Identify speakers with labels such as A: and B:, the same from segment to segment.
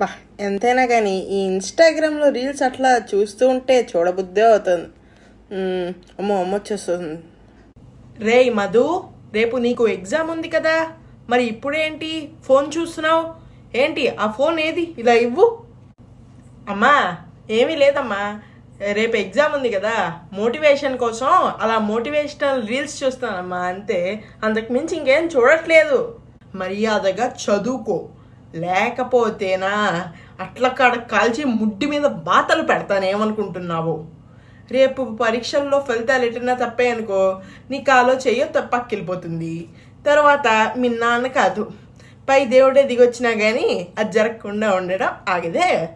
A: బా ఎంతైనా కానీ ఈ ఇన్స్టాగ్రామ్లో రీల్స్ అట్లా చూస్తూ ఉంటే చూడబుద్దే అవుతుంది. అమ్మో అమ్మ వచ్చేస్తుంది. రేయ్ మధు రేపు నీకు ఎగ్జామ్ ఉంది కదా. మరి ఇప్పుడేంటి? ఫోన్ చూస్తున్నావు? ఏంటి ఆ ఫోన్ ఏది? ఇలా ఇవ్వు. అమ్మా ఏమీ లేదమ్మా. రేపు ఎగ్జామ్ ఉంది కదా. మోటివేషన్ కోసం అలా మోటివేషనల్ రీల్స్ చూస్తానమ్మా అంతే. అంతకు మించి ఇంకేం చూడట్లేదు. మర్యాదగా చదువుకో. లేకపోతేనా అట్లా కాడ కాల్చి ముడ్డి మీద బాతలు పెడతానేమనుకుంటున్నావు రేపు పరీక్షల్లో ఫలితాలు ఎట్టినా తప్పే అనుకో నీ కాలో చెయ్యో తప్పక్కిలిపోతుంది తర్వాత మీ నాన్న కాదు. పై దేవుడే దిగొచ్చినా కానీ అది జరగకుండా ఉండడం ఆగిదే.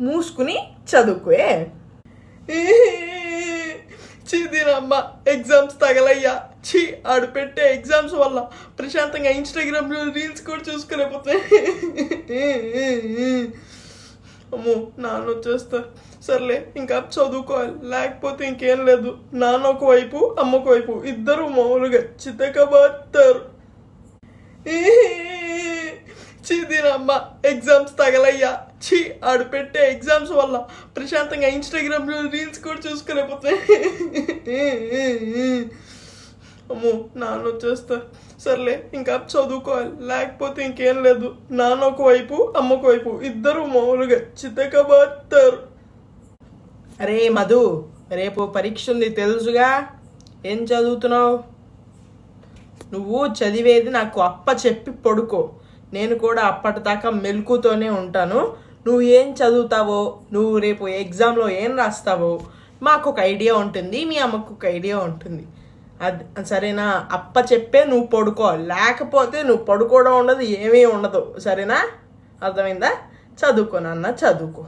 A: మూసుకుని చదువుకోయే చిదిరమ్మ ఎగ్జామ్స్ తగలయ్యా. ఛీ ఆడు పెట్టే ఎగ్జామ్స్ వల్ల ప్రశాంతంగా ఇన్స్టాగ్రామ్లో రీల్స్ కూడా చూసుకునేపోతే. అమ్మో నాన్న వచ్చేస్తా. సర్లే ఇంకా చదువుకోవాలి. లేకపోతే ఇంకేం లేదు. నాన్న ఒకవైపు అమ్మ ఒకవైపు ఇద్దరు మామూలుగా చితకబాతారు చీదీనమ్మ ఎగ్జామ్స్ తగలయ్యా. ఛీ ఆడు పెట్టే ఎగ్జామ్స్ వల్ల ప్రశాంతంగా ఇన్స్టాగ్రామ్లో రీల్స్ కూడా చూసుకునేపోతే. అమ్మో నాన్న వచ్చేస్తా. సర్లే ఇంకా చదువుకోవాలి. లేకపోతే ఇంకేం లేదు. నాన్న ఒకవైపు అమ్మ ఒకవైపు ఇద్దరు మామూలుగా చితకబాతారు అరే మధు రేపు పరీక్ష ఉంది తెలుసుగా? ఏం చదువుతున్నావు? నువ్వు చదివేది నాకు అప్ప చెప్పి పడుకో. నేను కూడా అప్పటిదాకా మెలుకుతోనే ఉంటాను. నువ్వు ఏం చదువుతావో? నువ్వు రేపు ఎగ్జామ్లో ఏం రాస్తావో? మాకు ఒక ఐడియా ఉంటుంది మీ అమ్మకు ఒక ఐడియా ఉంటుంది. అది సరేనా? అప్ప చెప్పే నువ్వు పడుకో. లేకపోతే నువ్వు పడుకోవడం ఉండదు ఏమీ ఉండదు. సరేనా? అర్థమైందా? చదువుకో నాన్న చదువుకో.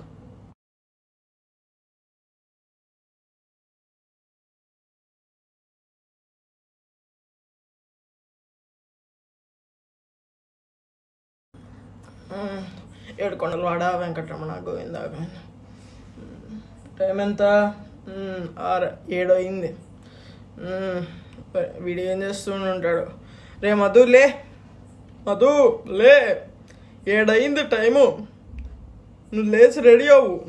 A: ఏడుకొండలవాడ వెంకటరమణ గోవింద టైం ఎంత? ఆరు ఏడు అయింది వీడు ఏం చేస్తూ ఉంటాడు రే మధు లే. మధు లే. ఏడైంది టైము. నువ్వు లేచి రెడీ అవ్వు.